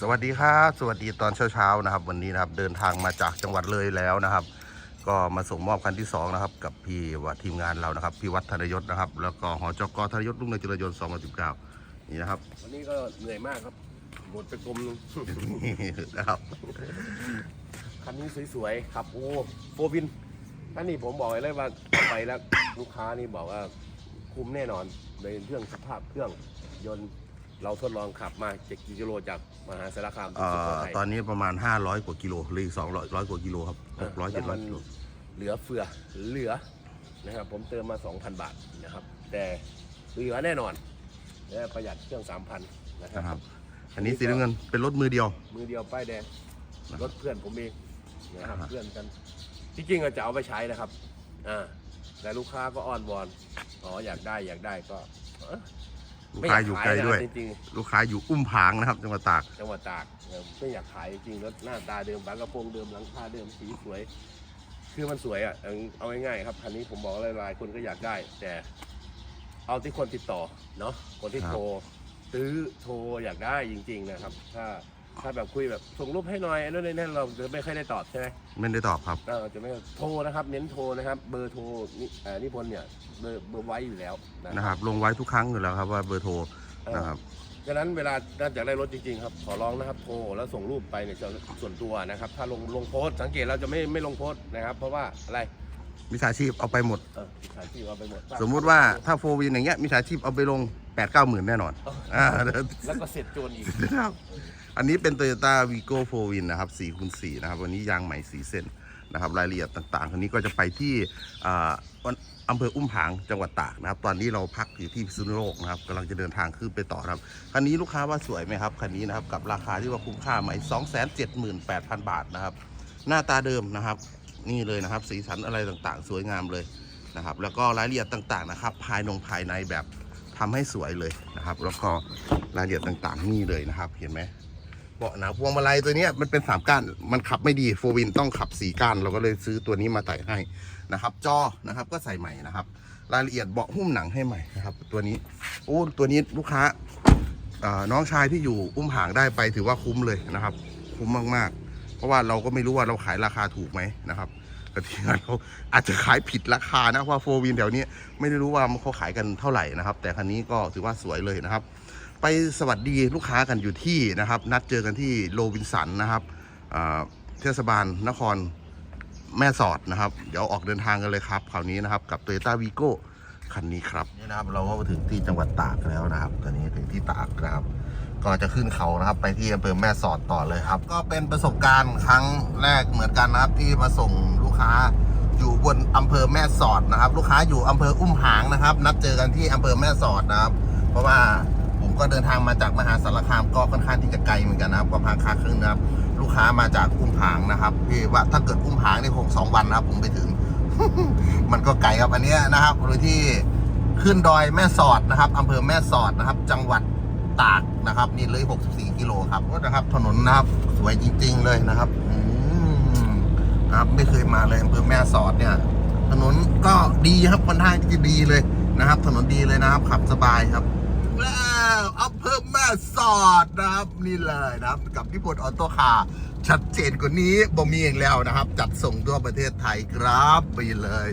สวัสดีครับสวัสดีตอนเช้าๆนะครับ วันนี้นะครับเดินทางมาจากจังหวัดเลยแล้วนะครับ ก็มาส่งมอบคันที่สองนะครับกับพี่ว่าทีมงานเรานะครับพี่วัดธนยศนะครับ แล้วก็หอจกธนยศรุ่งเรืองเจริญยนต์2019นี่นะครับ วันนี้ก็เหนื่อยมากครับหมดไปกลมหนึงนี่นะครับคันนี้สวยๆครับโอ้โฟวินท่านนี่ผมบอกเลยว่าเอาไปแล้วลูกค้านี่บอกว่าคุ้มแน่นอนในเรื่องสภาพเครื่องยนต์ เราทดลองขับมาจากกี่กิโลจากมหาสารคามถึเอ่งสุโขอทัยตอนนี้ประมาณ 500 กว่ากิโลหรืออีก200ร้อยกว่ากิโลครับ600 แล้วมัน700กิโลเหลือเฟือเหลือนะครับผมเติมมา 2,000 บาทนะครับ แต่เหลือแน่นอนและประหยัดเครื่อง 3,000นะคนะครัรับ บ อันนี้สีน้ำเงินเป็นรถมือเดียว มือเดียวป้ายแดงนะครับรถเพื่อนผมเองนะครับอ่าฮะ เพื่อนกันที่จริงอะจะเอาไปใช้นะครับอ่าแต่ลูกค้าก็อ้อนวอนอ๋ออยากได้อยากได้ก็เอ้อ ลูกไม่ค้าอยู่ไกลด้วยนะจริงลูกค้าอยู่อุ้มผางนะครับ จังหวัดตาก ๆจังหวัดตากเออไม่อยากขายจริงรถหน้าตาเดิมฝากระโปรงเดิมหลังคาเดิมสีสวย คือมันสวยอะเอาเอาง่ายๆครับคันนี้ผมบอกเลยหลายคนก็อยากได้ แต่เอาที่คนติดต่อเนาะคนที่ครับ โทรซื้อโทรอยากได้จริง ๆนะครับ ถ้า ถ้าแบบคุยแบบส่งรูปให้หน่อยไอ้นู่นไอ้นั่นเราจะไม่ค่อยได้ตอบใช่ไหมไม่ได้ตอบครับเราจะไม่โทรนะครับ เน้นโทรนะครับ เบอร์โทรนี่เอ่อนิพนธ์เนี่ยเบอร์เบอร์ไว้อยู่แล้วนะนะครับ ลงไว้ทุกครั้งอยู่แล้วครับว่าเบอร์โทรเออ นะครับฉะนั้นเวลาน่าจะได้รถจริงๆครับขอร้องนะครับโทรแล้วส่งรูปไปเนี่ยจะส่วนตัวนะครับ ถ้าลงลงโพสต์สังเกตเราจะไม่ไม่ลงโพสต์นะครับ เพราะว่าอะไรมิจฉาชีพเอาไปหมด เออสถานที่เอาไปหมดสมมุติว่าถ้าโฟวินอย่างเงี้ยมิจฉาชีพเอาไปลง8ปดเก้าหมื่นแน่นอนอ่าแล้วก็เสร็จโจรอีกนะครับ อันนี้เป็น Toyota Vigo 4 Win นะครับ4คูณ4นะครับ วันนี้ยางใหม่4เส้นนะครับ รายละเอียดต่างๆคันนี้ก็จะไปที่อ่าอำเภออุ้มผางจังหวัดตากนะครับ ตอนนี้เราพักอยู่ที่พิษณุโลกนะครับกำลังจะเดินทางขึ้นไปต่อนะครับ คันนี้ลูกค้าว่าสวยไหมครับ คันนี้นะครับ กับราคาที่ว่าคุ้มค่าไหม278,000 บาทนะครับ หน้าตาเดิมนะครับ นี่เลยนะครับ สีสันอะไรต่างๆ สวยงามเลยนะครับ แล้วก็รายละเอียดต่างๆนะครับ ภายนงภายในแบบทำให้สวยเลยนะครับ แล้วก็รายละเอียดต่างๆนี่เลยนะครับ เห็นไหม เบาะหนังพวงมาลัยตัวนี้มันเป็นสามก้านมันขับไม่ดีโฟวินต้องขับสี่ก้านเราก็เลยซื้อตัวนี้มาใส่ให้นะครับ จอนะครับก็ใส่ใหม่นะครับ รายละเอียดเบาะหุ้มหนังให้ใหม่นะครับ ตัวนี้โอ้ตัวนี้ลูกค้าน้องชายที่อยู่อุ้มหางได้ไปถือว่าคุ้มเลยนะครับ คุ้มมากๆ เพราะว่าเราก็ไม่รู้ว่าเราขายราคาถูกไหมนะครับกะทีนั้นเราอาจจะขายผิดราคานะเพราะว่าโฟวินแถวนี้ไม่ได้รู้ว่าเขาขายกันเท่าไหร่นะครับ แต่คันนี้ก็ถือว่าสวยเลยนะครับ ไปสวัสดีลูกค้ากันอยู่ที่นะครับ นัดเจอกันที่โรบินสันนะครับเทศบาลนครแม่สอดนะครับ เดี๋ยวออกเดินทางกันเลยครับคราวนี้นะครับกับ Toyota v i g o คันนี้ครับนี่นะครับเราก็มาถึงที่จังหวัดตากแล้วนะครับ ตอนนี้ถึงที่ตากนะครับก็จะขึ้นเขานะครับ ไปที่อำเภอแม่สอดต่อเลยครับ ก็เป็นประสบการณ์ครั้งแรกเหมือนกันนะครับ ที่มาส่งลูกค้าอยู่บนอำเภอแม่สอดนะครับ ลูกค้าอยู่อำเภออุ้มหางนะครับ นัดเจอกันที่อำเภอแม่สอดนะครับ เพราะว่า ก็เดินทางมาจากมหาสารคามก็ค่อนข้างที่จะไกลเหมือนกันนะครับก็พังคาครึ่งนะครับ ลูกค้ามาจากอุ้มผางนะครับพี่ว่าถ้าเกิดอุ้มผางนี่คงสองวันนะครับ ผมไปถึง มันก็ไกลครับอันนี้นะครับโดยที่ขึ้นดอยแม่สอดนะครับอำเภอแม่สอดนะครับ จังหวัดตากนะครับ นี่เลย 64 กิโลครับก็นะครับ ถนนนะครับ สวยจริง ๆ เลยนะครับอืมนะครับไม่เคยมาเลยอำเภอแม่สอดเนี่ย ถนนก็ดีครับคนข้างที่จะดีเลยนะครับ ถนนดีเลยนะครับ ขับสบายครับ แล้วอำเภอแม่สอดนะครับนี่เลยนะครับกับพี่พลออโต้คาร์ชัดเจนกว่านี้บ่มีอีกแล้วนะครับ จัดส่งทั่วประเทศไทยครับไปเลย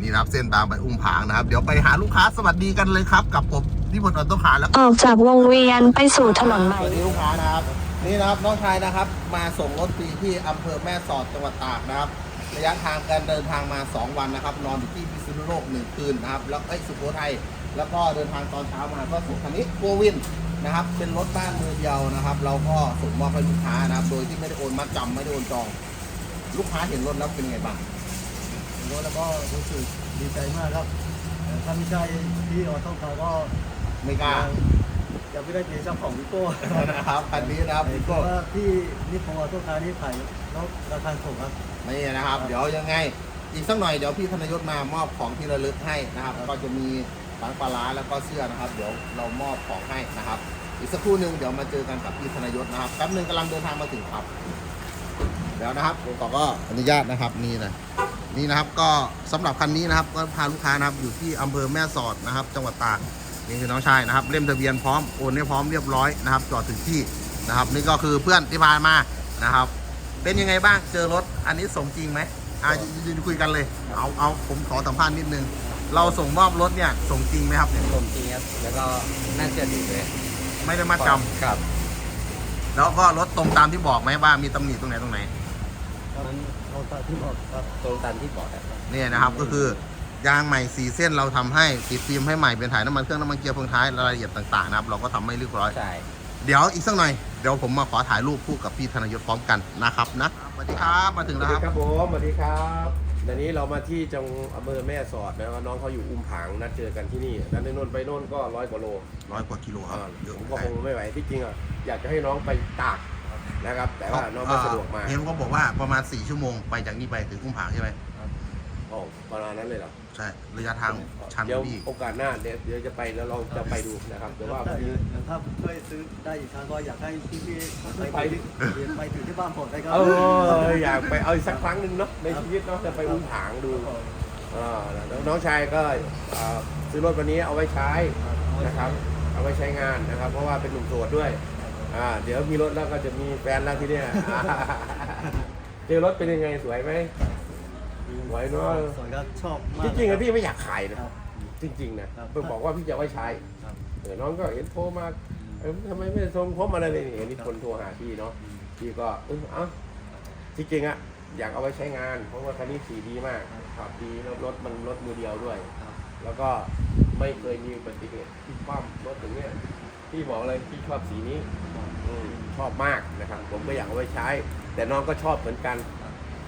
นี่นะครับเส้นทางไปอุ้มผางนะครับ เดี๋ยวไปหาลูกค้าสวัสดีกันเลยครับ กับผมพี่พลออโต้คาร์แล้วออกจากวงเวียนไปสู่ถนนใหม่ สวัสดีลูกค้านะครับ นี่นะครับน้องชายนะครับ มาส่งรถฟรีที่อำเภอแม่สอดจังหวัดตากนะครับ ระยะทางการเดินทางมา 2 วันนะครับ นอนอยู่ที่พิษณุโลกหนึ่งคืนนะครับ แล้วไอ้ยสุโขทัยแล้วก็เดินทางตอนเช้ามาก็ส่งคันนี้โฟวินนะครับ เป็นรถบ้านมือเดียวนะครับ เราก็ส่งมอบให้ลูกค้านะครับ โดยที่ไม่ได้โอนมัดจำไม่ได้โอนจอง ลูกค้าเห็นรถแล้วเป็นไงบ้างรถแล้วก็รู้สึกดีใจมากครับแต่ถ้าไม่ใช่พี่ออโต้คาร์ก็ไม่กล้าจะไม่ได้เป็นเจ้าของวิโก้นะครับคันนี้นะครับเพก็ราะว่าพี่นิพงศ์ออโต้คาร์นี่ขายรถราคาถูกครับ นี่นะครับ เดี๋ยวยังไง อีกสักหน่อยเดี๋ยวพี่ธนยศมามอบของที่ระลึกให้นะครับ ก็จะมีสังปลาร้าแล้วก็เสื้อนะครับ เดี๋ยวเรามอบของให้นะครับ อีกสักครู่หนึ่งเดี๋ยวมาเจอกันกับพี่ธนยศนะครับแป๊บหนึ่งกำลังเดินทางมาถึงครับเดี๋ยวนะครับผมต่อก็อนุญาตนะครับนี่นะนี่นะครับก็สำหรับคันนี้นะครับก็พาลูกค้านะครับอยู่ที่อำเภอแม่สอดนะครับ จังหวัดตากนี่คือน้องชายนะครับ เล่มทะเบียนพร้อมโอนให้พร้อมเรียบร้อยนะครับจอดถึงที่นะครับ นี่ก็คือเพื่อนที่พามานะครับ เป็นยังไงบ้างเจอรถอันนี้ส่งจริงไหมอะยืนคุยกันเลย เอาเอาผมขอสัมภาษณ์นิดนึง เราส่งมอบรถเนี่ยส่งจริงไหมครับเนี่ยผมจริงครับแล้วก็น่าเชื่อถือเลยไม่ได้มาจำครับแล้วก็รถตรงตามที่บอกไหมว่ามีตำหนิตรงไหนตรงไหนตอนนั้นเราตัดที่บอกครับตรงตามที่บอกครับเนี่ยนะครับก็คือยางใหม่สีเส้นเราทำให้ติดฟิล์มให้ใหม่เป็นถ่ายน้ำมันเครื่องน้ำมันเกียร์เฟืองท้ายรายละเอียดต่างๆนะครับเราก็ทำให้เรียบร้อย ใช่ เดี๋ยวอีกสักหน่อยเดี๋ยวผมมาขอถ่ายรูปคู่กับพี่ธนยศพร้อมกันนะครับนะสวัสดีครับมาถึงสแล้วัวสครับดีครับผมสวัสดีครับเดี๋ยวนี้เรามาที่จังอำเภอแม่สอดนะครับน้องเขาอยู่อุ้มผางนัดเจอกันที่นี่นัดในนนท์ไปโน่นก็ร้อยกว่าโลร้อยกว่ากิโลครับอ่าเยอะผมก็คงไม่ไหวที่จริงอะอยากจะให้น้องไปตากนะครับ แต่ว่าน้องไม่สะดวกมา เห็นเขาบอกว่าประมาณ 4 ชั่วโมงไปจากนี่ไปถึงอุ้มผางใช่ไหม โอ้ประมาณนั้นเลยเหรอใช่ระยะทางชันเดี๋ยวพี่โอกาสหน้าเดี๋ยวเดี๋ยวจะไปแล้วเราจะไปดูนะครับแต่ว่าแต่วันนี้ ถ้าช่วยซื้อได้อีกครั้งก็อยากให้พี่ๆไปไปไปถึงที่บ้านผมได้ครัเอออยากไปเอาอีกสักครั้งหนึ่งเนาะในชีวิตเนาะจะไปอุ้มผางดูอ่าแล้วน้องชายก็อ่าซื้อรถวันนี้เอาไว้ใช้นะครับ เอาไว้ใช้งานนะครับ เพราะว่าเป็นหนุ่มโสดด้วยอ่าเดี๋ยวมีรถแล้วก็จะมีแฟนแล้วที่เนี่ยเจอรถเป็นยังไงสวยไหม สวยเนาะสวยครับชอบมากจริงๆอะพี่ไม่อยากขายนะ ครับ จริงๆนะครับเพิ่งบอกว่าพี่จะเอาไว้ใช้ครับเออน้องก็เห็นโทรมาเออทำไมไม่ส่งครบอะไรเลยนี่เห็นนี่คนโทรหาพี่เนาะพี่ก็เออเอ้าจริงๆอะอยากเอาไว้ใช้งาน เพราะว่าคันนี้สีดีมากขับดีแล้วรถมันรถมือเดียวด้วย ครับแล้วก็ไม่เคยมีอุบัติเหตุที่คว่ำรถอย่างเนี้ยพี่บอกเลยพี่ชอบสีนี้ อืมชอบมากนะครับ ผมก็อยากเอาไว้ใช้ แต่น้องก็ชอบเหมือนกัน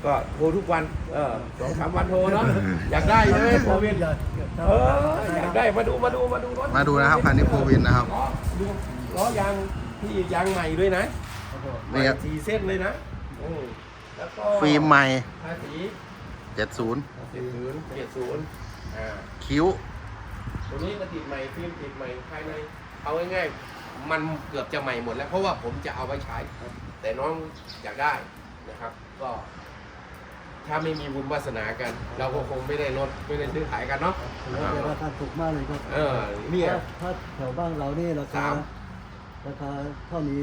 ก็โทรทุกวันเออสองสามวันโทรเนาะอยากได้ใช่ไหมโควิดอยากเอออยากได้มาดูมาดูมาดูรถมาดูนะครับคันนี้โฟวินนะครับล้อดูล้อยางพี่ยางใหม่ด้วยนะนี่ครับสี่เส้นเลยนะอืมแล้วก็ฟิล์มใหม่ภาษี70เจ็ดศูนย์เจ็ดศูนย์อ่าคิ้วตัวนี้ก็ติดใหม่ฟิล์มติดใหม่ภายในเอาง่ายๆมันเกือบจะใหม่หมดแล้วเพราะว่าผมจะเอาไว้ใช้ แต่น้องอยากได้นะครับ ก็ ถ้าไม่มีบุญวาสนากัน เราก็คงไม่ได้ลดไม่ได้ซื้อขายกันเนาะแต่ราคาถูกมากเลยครับเออเนี่ยถ้าถ้าแถวบ้านเรานี่ราคาสามราคาเท่านี้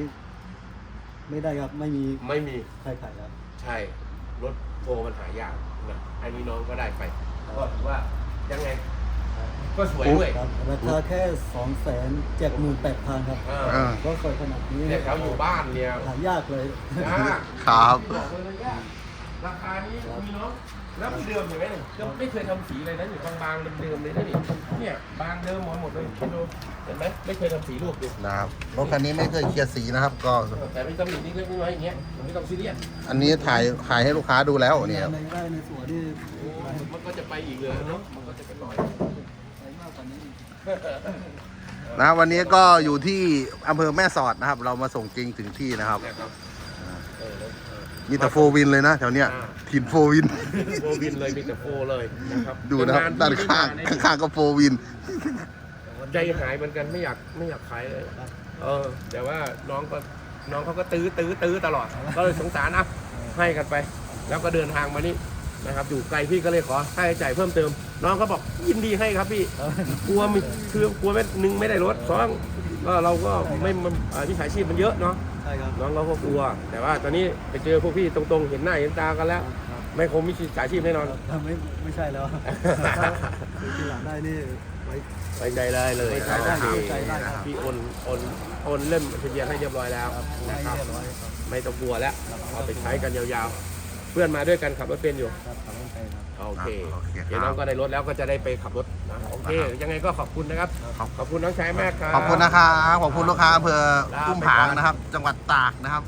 ไม่ได้ครับไม่มีไม่มีใครขายครับใช่รถโฟมันหายากนะอันนี้น้องก็ได้ไปก็ถือว่ายังไงก็สวยด้วยครับราคาแค่สองแสนเจ็ดหมื่นแปดพันครับเอเอออก็สวยขนาดนี้เนี่ยเขาอยู่บ้านเนี่ยหายากเลยยากครับ ราคานี้มีน้องแล้วมันเดิมเห็นไหมเนี่ยก็ไม่เคยทำสีเลยนะอยู่บางๆเดิมๆเลยนะนี่เนี่ยบางเดิมหมดหมดเลยคิดดูเห็นไหมไม่เคยทำสีรูปดูนะครับรถคันนี้ไม่เคยเคลียร์สีนะครับ ก็ แต่มีตำหนินิดเล็กน้อยอย่างเงี้ยมันไม่ต้องซีเรียสอันนี้ถ่ายถ่ายให้ลูกค้าดูแล้วเนี่ยในไร่ในสวนนี่มันก็จะไปอีกเลยเนาะมันก็จะเป็นรอยใช้มากกว่านี้นะครับวันนี้ก็อยู่ที่อำเภอแม่สอดนะครับ เรามาส่งจริงถึงที่นะครับนะครับเออแล้วเออ มีแต่โฟวินเลยนะแถวเนี้ยอ่า ถิ่นโฟวิน โฟวินเลยมีแต่โฟเลยนะครับดูนะครับด้านข้างข้างๆก็โฟวิน ใจหายเหมือนกันไม่อยากไม่อยากขายเลยเออ แต่ว่าน้องก็น้องเขาก็ตื้อตื้อตื้อตลอด ก็เลยสงสารอะให้กันไป แล้วก็เดินทางมานี่นะครับ อยู่ไกลพี่ก็เลยขอค่าใช้จ่ายเพิ่มเติม น้องก็บอกยินดีให้ครับพี่ กลัวมีคือกลัวไม่หนึ่งไม่ได้รถสองก็เราก็ไม่มันอ่ามิจฉาชีพมันเยอะเนาะ ใช่ครับน้องเขาก็กลัว แต่ว่าตอนนี้ไปเจอพวกพี่ตรงๆ เห็นหน้าเห็นตากันแล้วไม่คงมิจฉาชีพแน่นอนไม่ไม่ใช่แล้วทีหลังได้นี่ไว้ ไว้ใจได้เลยไว้ใจได้โอเคไว้ใจได้ครับ พี่โอนโอนโอนเล่มทะเบียนให้เรียบร้อยแล้วได้นะครับเรียบร้อยครับ ไม่ต้องกลัวแล้วเอาไปใช้กันยาวๆ เพื่อนมาด้วยกันขับรถเป็นอยู่ ครับขอบคุณครับ โอเคโอเคครับเดี๋ยวน้องก็ได้รถแล้วก็จะได้ไปขับรถนะโอเคยังไงก็ขอบคุณนะครับครับขอบคุณน้องชายมากครับขอบคุณนะครับขอบคุณลูกค้าอำเภออุ้มผางนะครับ จังหวัดตากนะครับ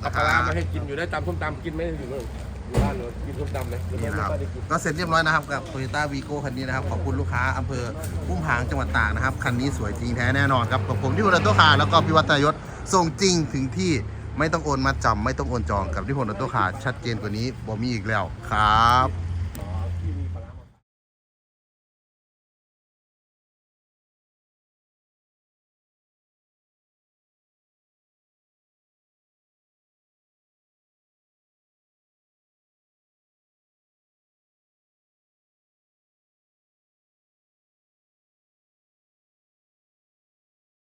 เอาปลาร้ามาให้กินอยู่ได้ตำส้มตำกินไหมอยู่นู่นอยู่บ้านเลยกินส้มตำเลยหรือนี่ไม่นะครับ ค่อยได้กิน ก็เสร็จเรียบร้อยนะครับกับ Toyota Vigo คันนี้นะครับ ขอบคุณลูกค้าอำเภออุ้มผางจังหวัดตากนะครับ คันนี้สวยจริงแท้แน่นอนครับกับผมที่พลตัวคาแล้วก็พิวัตรยศส่งจริงถึงที่ ไม่ต้องโอนมาจำไม่ต้องโอนจองกับที่ผลตัวขาชัดเจนกว่านี้บ่มีอีกแล้วครับ